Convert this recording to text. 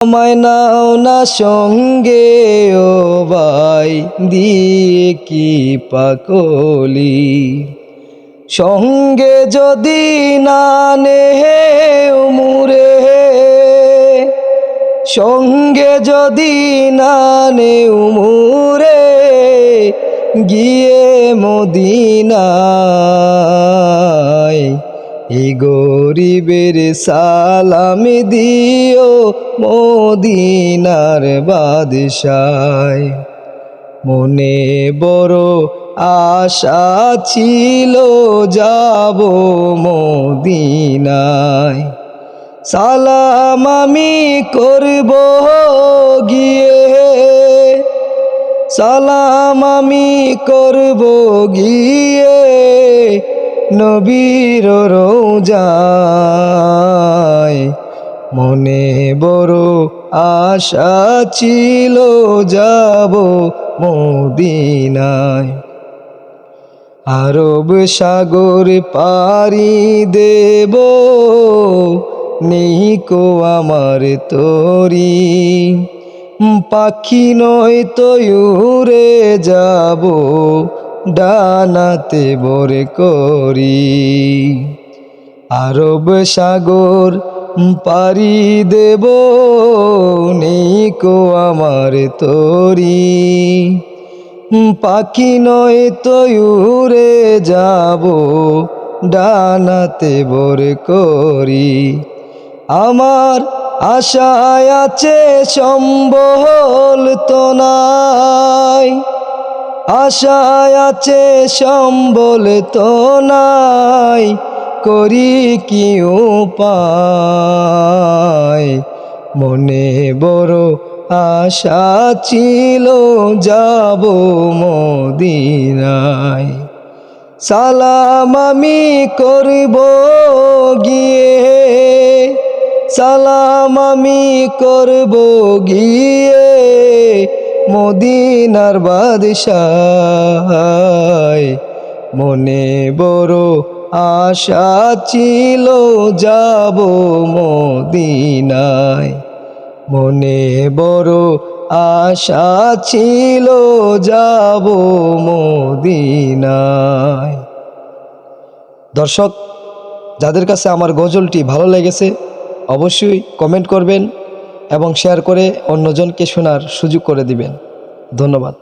আমায় নাও না সঙ্গে, ও ভাই, দিয়ে কি পাকলি সঙ্গে যদি না নে উমুরে, সঙ্গে যদি না নে উমুরে, গিয়ে মদিনায় এই গরিবের সালাম দিও মদিনার বাদশায়। মনে বড় আশা ছিল যাব মদিনায়। সালাম আমি করব গিয়ে। সালাম আমি করব গিয়ে। নবীর রোজায় মনে বড় আশা ছিল, যাব মদিনায়। আরব সাগর পারি দেব নেই কো আমার তরি। পাখি নয় তো উড়ে যাব ডানাতে বরে করি। আরব সাগর পারি দেব নেই কো আমার তরি। পাখি নয় তো উড়ে যাব, ডানাতে বর করি। আমার আশায় আছে সম্বল তো নাই। আশায় আছে, সম্বল তো নাই, করি কি উপায়? মনে বড় আশা ছিল, যাব মদিনায়। সালাম আমি করব গিয়ে, সালাম আমি করব গিয়ে মদিনার বাদশায় মনে বড় আশা ছিল যাব মদিনায়। মনে বড় আশা ছিল যাব মদিনায়। দর্শক, যাদের কাছে আমার গজলটি ভালো লেগেছে, অবশ্যই কমেন্ট করবেন। এবং শেয়ার করে অন্যজনকে শোনার সুযোগ করে দিবেন। ধন্যবাদ।